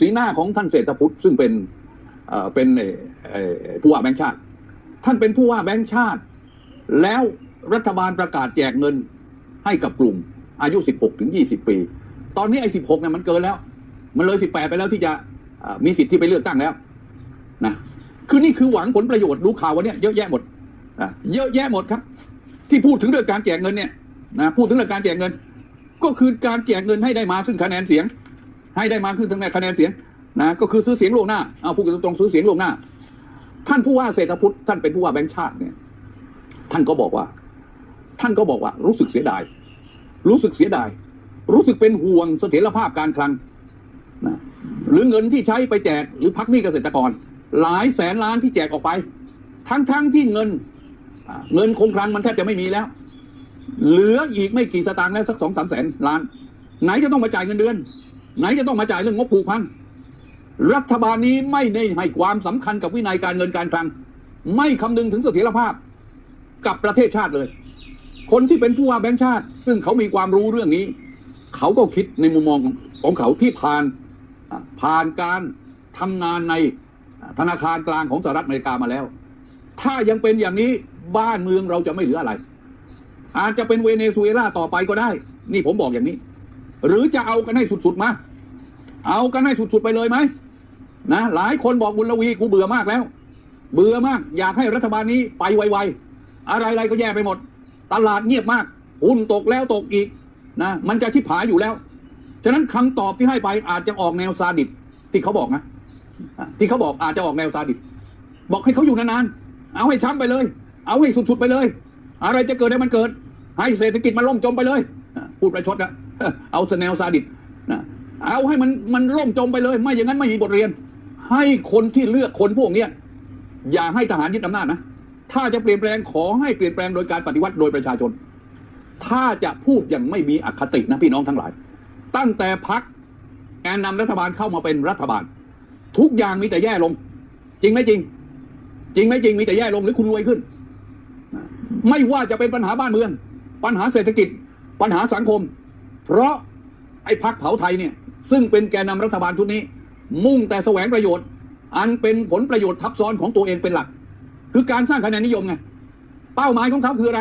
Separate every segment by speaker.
Speaker 1: สีหน้าของท่านเศรษฐพุทธซึ่งเป็นเป็นผู้ว่าแบงค์ชาติ ท่านเป็นผู้ว่าแบงค์ชาติ แล้วรัฐบาลประกาศแจกเงินให้กับกลุ่มอายุ 16 ถึง 20 ปี ตอนนี้ไอ้16เนี่ยมันเกินแล้ว มันเลย 18 ไปแล้วที่จะมีสิทธิ์ที่ไปเลือกตั้งแล้วนะคือนี่คือหวังผลประโยชน์ดูข่าววันนี้เยอะแยะหมดเยอะแยะหมดครับ ที่พูดถึงเรื่องการแจกเงินเนี่ยนะพูดถึงเรื่องการแจกเงิน ก็คือการแจกเงินให้ได้มาซึ่งคะแนนเสียง ให้ได้มาขึ้นทั้งคะแนนเสียงนะก็คือซื้อเสียงล่วงหน้าเอาพูดกันตรงๆซื้อเสียงล่วงหน้า ท่านผู้ว่าเศรษฐพุทธท่านเป็นผู้ว่าแบงค์ชาติเนี่ย ท่านก็บอกว่า ท่านก็บอกว่า รู้สึกเสียดาย รู้สึกเสียดาย รู้สึกเป็นห่วงเสถียรภาพการคลังนะหรือเงินที่ใช้ไปแจกหรือพักหนี้เกษตรกร หลายแสนล้านที่แจกออกไป ทั้งๆที่เงิน เงินคงคลังมันแทบจะไม่มีแล้ว เหลืออีกไม่กี่สตางค์แล้วสักสองสามแสนล้าน ไหนจะต้องมาจ่ายเงินเดือน ไหนจะต้องมาจ่ายเรื่องงบผูกพันรัฐบาลนี้ไม่ได้ให้ความสำคัญกับวินัยการเงินการคลัง ไม่คำนึงถึงเสถียรภาพกับประเทศชาติเลย คนที่เป็นผู้ว่าแบงค์ชาติ ซึ่งเขามีความรู้เรื่องนี้ เขาก็คิดในมุมมองของของเขาที่ผ่านผ่านการทำงานในธนาคารกลางของสหรัฐอเมริกามาแล้ว ถ้ายังเป็นอย่างนี้บ้านเมืองเราจะไม่เหลืออะไร อาจจะเป็นเวเนซุเอลาต่อไปก็ได้ นี่ผมบอกอย่างนี้ หรือจะเอากันให้สุดๆมา เอากันให้สุดๆไปเลยไหมนะหลายคนบอกบุญลวีกูเบื่อมากแล้ว เบื่อมาก อยากให้รัฐบาลนี้ไปไวๆ อะไรๆก็แย่ไปหมด ตลาดเงียบมาก หุ้นตกแล้วตกอีกนะมันจะชิบหายอยู่แล้ว ฉะนั้นคำตอบที่ให้ไปอาจจะออกแนวซาดิสที่เขาบอกนะที่เขาบอกอาจจะออกแนวซาดิสบอกให้เขาอยู่นานๆเอาให้ช้ำไปเลย เอาให้สุดๆไปเลย อะไรจะเกิดให้มันเกิด ให้เศรษฐกิจมันล่มจมไปเลยพูดประชดนะเอาแนวซาดิสนะ เอาให้มันมันล่มจมไปเลย ไม่อย่างนั้นไม่มีบทเรียน ให้คนที่เลือกคนพวกเนี้ยอย่าให้ทหารยึดอำนาจนะ ถ้าจะเปลี่ยนแปลงขอให้เปลี่ยนแปลงโดยการปฏิวัติโดยประชาชน ถ้าจะพูดอย่างไม่มีอคตินะพี่น้องทั้งหลาย ตั้งแต่พักแกนนำรัฐบาลเข้ามาเป็นรัฐบาล ทุกอย่างมีแต่แย่ลง จริงไหมจริง จริงไหมจริงมีแต่แย่ลงหรือคุณรวยขึ้น ไม่ว่าจะเป็นปัญหาบ้านเมือง ปัญหาเศรษฐกิจ ปัญหาสังคม เพราะไอ้พักเผาไทยเนี่ย ซึ่งเป็นแกนนำรัฐบาลชุดนี้ มุ่งแต่แสวงประโยชน์ อันเป็นผลประโยชน์ทับซ้อนของตัวเองเป็นหลัก คือการสร้างคะแนนนิยมไงเป้าหมายของเขาคืออะไร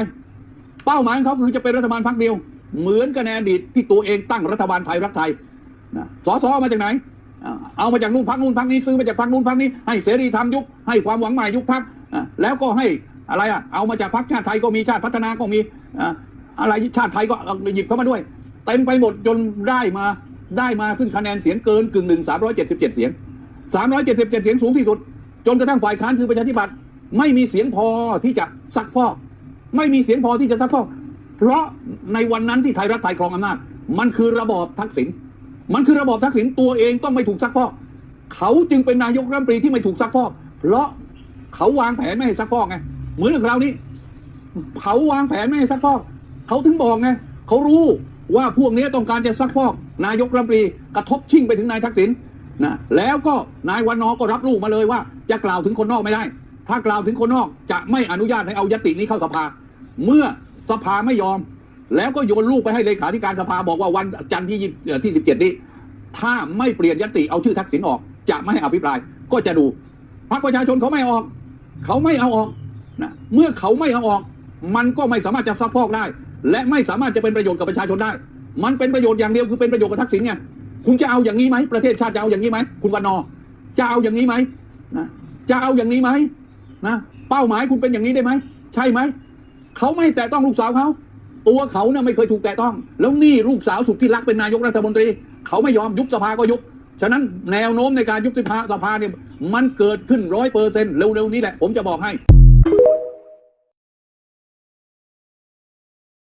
Speaker 1: เป้าหมายของเขาคือจะเป็นรัฐบาลพรรคเดียว เหมือนกับในดีตที่ตัวเองตั้งรัฐบาลไทยรักไทยนะสอสอมาจากไหน เอามาจากนู่นพักนู่นพักนี้ซื้อมาจากพักนู่นพักนี้ ให้เสรีธรรมยุบให้ความหวังใหม่ยุบพักแล้วก็ให้อะไรอะเอามาจากพักชาติไทยก็มีชาติพัฒนาก็มีอะไรชาติไทยก็หยิบเข้ามาด้วย เต็มไปหมดจนได้มา ได้มาซึ่งคะแนนเสียงเกินกึ่งหนึ่งสามร้อยเจ็ดสิบเจ็ดเสียงสามร้อยเจ็ดสิบเจ็ดเสียงสูงที่สุด จนกระทั่งฝ่ายค้านคือประชาธิปัตย์ไม่มีเสียงพอที่จะซักฟอก ไม่มีเสียงพอที่จะซักฟอก เพราะในวันนั้นที่ไทยรักไทยครองอำนาจ มันคือระบอบทักษิณมันคือระบอบทักษิณตัวเองต้องไม่ถูกซักฟอก เขาจึงเป็นนายกรัฐมนตรีที่ไม่ถูกซักฟอก เพราะเขาวางแผนไม่ให้ซักฟอกไงเหมือนกับคราวนี้เขาวางแผนไม่ให้ซักฟอก เขาถึงบอกไงเขารู้ว่าพวกนี้ต้องการจะซักฟอก นายกรัฐมนตรีกระทบชิ่งไปถึงนายทักษิณนะแล้วก็นายวันนอก็รับลูกมาเลยว่า จะกล่าวถึงคนนอกไม่ได้ ถ้ากล่าวถึงคนนอกจะไม่อนุญาตให้เอายตินี้เข้าสภา เมื่อสภาไม่ยอม แล้วก็โยนลูกไปให้เลขาธิการสภาบอกว่าวันจันทร์ที่ยี่ที่สิบเจ็ดนี้ ถ้าไม่เปลี่ยนยติเอาชื่อทักษิณออก จะไม่ให้อภิปรายก็จะดูพรรคประชาชนเขาไม่ออก เขาไม่เอาออกนะเมื่อเขาไม่เอาออก มันก็ไม่สามารถจะซักฟอกได้ และไม่สามารถจะเป็นประโยชน์กับประชาชนได้ มันเป็นประโยชน์อย่างเดียวคือเป็นประโยชน์กับทักษิณไงคุณจะเอาอย่างนี้ไหมประเทศชาติจะเอาอย่างนี้ไหมคุณวันนอจะเอาอย่างนี้ไหมนะจะเอาอย่างนี้ไหมนะเป้าหมายคุณเป็นอย่างนี้ได้ไหมใช่ไหมเขาไม่แตะต้องลูกสาวเขาตัวเขาเนี่ยไม่เคยถูกแตะต้อง แล้วนี่ลูกสาวสุดที่รักเป็นนายกรัฐมนตรี เขาไม่ยอมยุบสภาก็ยุบฉะนั้นแนวโน้มในการยุบสภาสภาเนี่ยมันเกิดขึ้นร้อยเปอร์เซ็นต์เร็วๆนี้แหละผมจะบอกให้